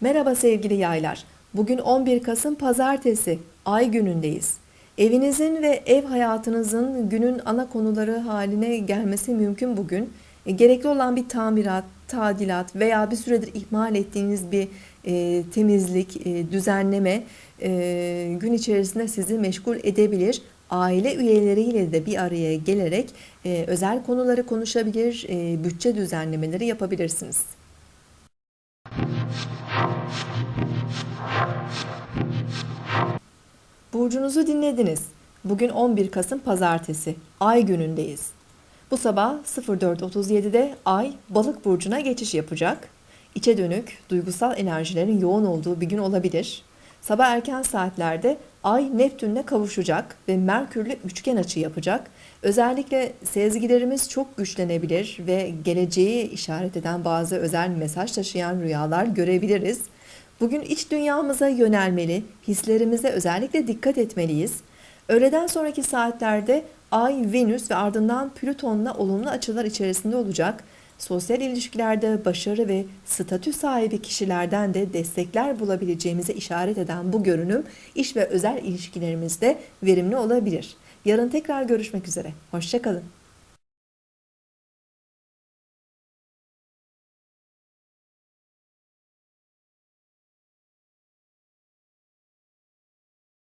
Merhaba sevgili yaylar. Bugün 11 Kasım Pazartesi, ay günündeyiz. Evinizin ve ev hayatınızın günün ana konuları haline gelmesi mümkün bugün. E, Gerekli olan bir tamirat, tadilat veya bir süredir ihmal ettiğiniz bir e, temizlik, e, düzenleme e, gün içerisinde sizi meşgul edebilir. Aile üyeleriyle de bir araya gelerek e, özel konuları konuşabilir, e, bütçe düzenlemeleri yapabilirsiniz. Burcunuzu dinlediniz. Bugün 11 Kasım Pazartesi. Ay günündeyiz. Bu sabah 04.37'de Ay Balık burcuna geçiş yapacak. İçe dönük, duygusal enerjilerin yoğun olduğu bir gün olabilir. Sabah erken saatlerde Ay Neptün'le kavuşacak ve Merkür'le üçgen açı yapacak. Özellikle sezgilerimiz çok güçlenebilir ve geleceği işaret eden bazı özel mesaj taşıyan rüyalar görebiliriz. Bugün iç dünyamıza yönelmeli, hislerimize özellikle dikkat etmeliyiz. Öğleden sonraki saatlerde Ay, Venüs ve ardından Plüton'la olumlu açılar içerisinde olacak. Sosyal ilişkilerde başarı ve statü sahibi kişilerden de destekler bulabileceğimize işaret eden bu görünüm iş ve özel ilişkilerimizde verimli olabilir. Yarın tekrar görüşmek üzere. Hoşçakalın.